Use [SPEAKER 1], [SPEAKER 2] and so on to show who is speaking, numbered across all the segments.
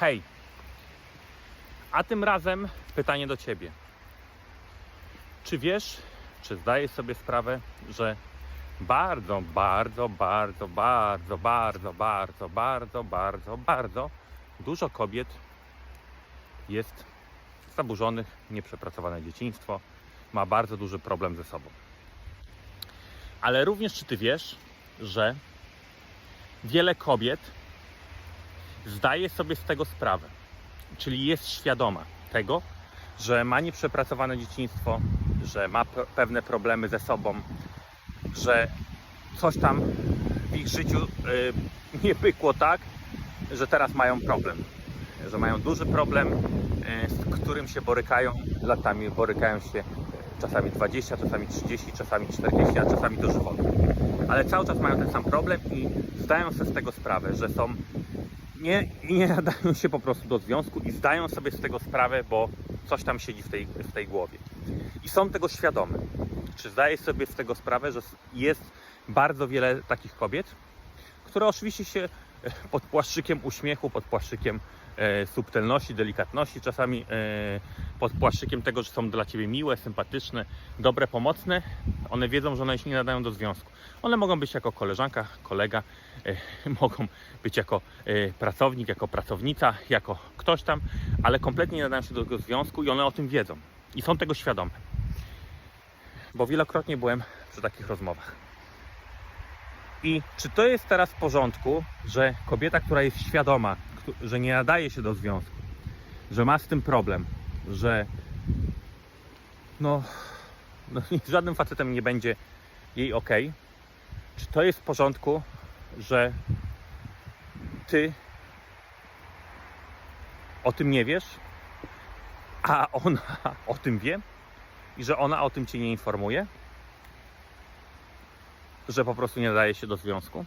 [SPEAKER 1] Hej, a tym razem pytanie do Ciebie. Czy wiesz, czy zdajesz sobie sprawę, że bardzo, bardzo, bardzo, bardzo, bardzo, bardzo, bardzo, bardzo, bardzo dużo kobiet jest zaburzonych, nieprzepracowane dzieciństwo, ma bardzo duży problem ze sobą. Ale również czy ty wiesz, że wiele kobiet zdaje sobie z tego sprawę, czyli jest świadoma tego, że ma nieprzepracowane dzieciństwo, że ma pe- pewne problemy ze sobą, że coś tam w ich życiu y, nie pykło tak, że teraz mają problem. Że mają duży problem, y, z którym się borykają latami, borykają się czasami 20, czasami 30, czasami 40, a czasami dożywotnie. Ale cały czas mają ten sam problem i zdają sobie z tego sprawę, że są nie, nie nadają się po prostu do związku i zdają sobie z tego sprawę, bo coś tam siedzi w tej, w tej głowie. I są tego świadome. Czy zdajesz sobie z tego sprawę, że jest bardzo wiele takich kobiet, które oczywiście się pod płaszczykiem uśmiechu, pod płaszczykiem e, subtelności, delikatności, czasami e, pod płaszczykiem tego, że są dla ciebie miłe, sympatyczne, dobre, pomocne, one wiedzą, że one się nie nadają do związku. One mogą być jako koleżanka, kolega, e, mogą być jako pracownik, jako pracownica, jako ktoś tam, ale kompletnie nie nadają się do tego związku i one o tym wiedzą i są tego świadome. Bo wielokrotnie byłem przy takich rozmowach. I czy to jest teraz w porządku, że kobieta, która jest świadoma, że nie nadaje się do związku, że ma z tym problem, że no, no żadnym facetem nie będzie jej ok, czy to jest w porządku, że ty o tym nie wiesz, a ona o tym wie i że ona o tym cię nie informuje? Że po prostu nie nadaje się do związku?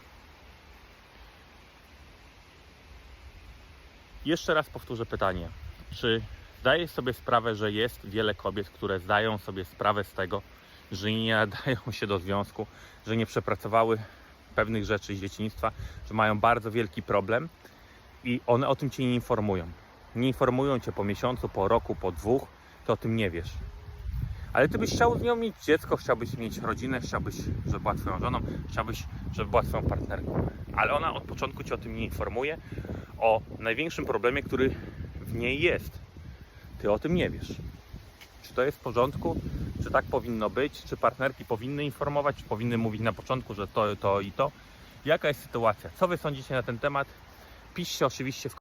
[SPEAKER 1] Jeszcze raz powtórzę pytanie. Czy zdajesz sobie sprawę, że jest wiele kobiet, które zdają sobie sprawę z tego, że nie nadają się do związku, że nie przepracowały pewnych rzeczy z dzieciństwa, że mają bardzo wielki problem i one o tym cię nie informują. Nie informują cię po miesiącu, po roku, po dwóch, to o tym nie wiesz. Ale ty byś chciał z nią mieć dziecko, chciałbyś mieć rodzinę, chciałbyś, żeby była twoją żoną, chciałbyś, żeby była twoją partnerką. Ale ona od początku cię o tym nie informuje, o największym problemie, który w niej jest. Ty o tym nie wiesz. Czy to jest w porządku? Czy tak powinno być? Czy partnerki powinny informować? Czy powinny mówić na początku, że to, to i to? Jaka jest sytuacja? Co wy sądzicie na ten temat? Piszcie oczywiście w